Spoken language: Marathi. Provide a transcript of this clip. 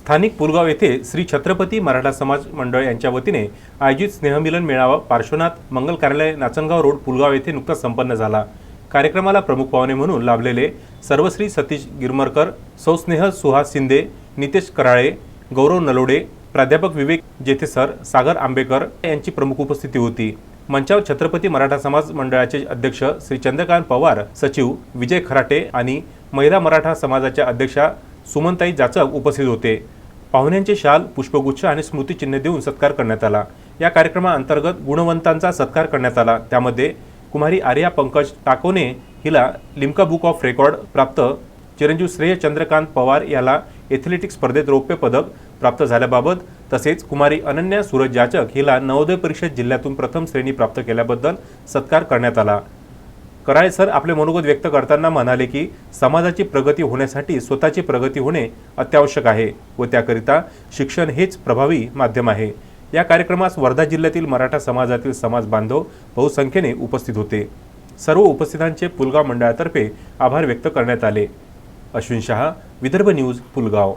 स्थानिक पुलगाव येथे श्री छत्रपती मराठा समाज मंडळ यांच्या वतीने आयोजित स्नेहमिलन मेळावा पार्श्वनाथ मंगल कार्यालय नाचनगाव रोड पुलगाव येथे नुकताच संपन्न झाला. कार्यक्रमाला प्रमुख पाहुणे म्हणून लाभलेले सर्वश्री सतीश गिरमरकर सौस्नेह सुहास शिंदे नितेश कराळे गौरव नलोडे प्राध्यापक विवेक जेथेसर सागर आंबेकर यांची प्रमुख उपस्थिती होती. मंचावर छत्रपती मराठा समाज मंडळाचे अध्यक्ष श्री चंद्रकांत पवार सचिव विजय खराटे आणि महिला मराठा समाजाच्या अध्यक्षा सुमनताई जाचक उपस्थित होते. पाहुण्यांचे शाल पुष्पगुच्छ आणि स्मृतिचिन्ह देऊन सत्कार करण्यात आला. या कार्यक्रमाअंतर्गत गुणवंतांचा सत्कार करण्यात आला. त्यामध्ये कुमारी आर्या पंकज टाकोने हिला लिम्का बुक ऑफ रेकॉर्ड प्राप्त चिरंजीव श्रेय चंद्रकांत पवार याला एथलेटिक्स स्पर्धेत रौप्य पदक प्राप्त झाल्याबाबत तसेच कुमारी अनन्या सूरज जाचक हिला नवोदय परिषद जिल्ह्यातून प्रथम श्रेणी प्राप्त केल्याबद्दल सत्कार करण्यात आला. कराळे सर आपले मनोगत व्यक्त करताना म्हणाले की समाजाची प्रगती होण्यासाठी स्वतःची प्रगती होणे अत्यावश्यक आहे व त्याकरिता शिक्षण हेच प्रभावी माध्यम आहे. या कार्यक्रमास वर्धा जिल्ह्यातील मराठा समाजातील समाज बांधव बहुसंख्येने उपस्थित होते. सर्व उपस्थितांचे पुलगाव मंडळातर्फे आभार व्यक्त करण्यात आले. अश्विन शहा विदर्भ न्यूज पुलगाव.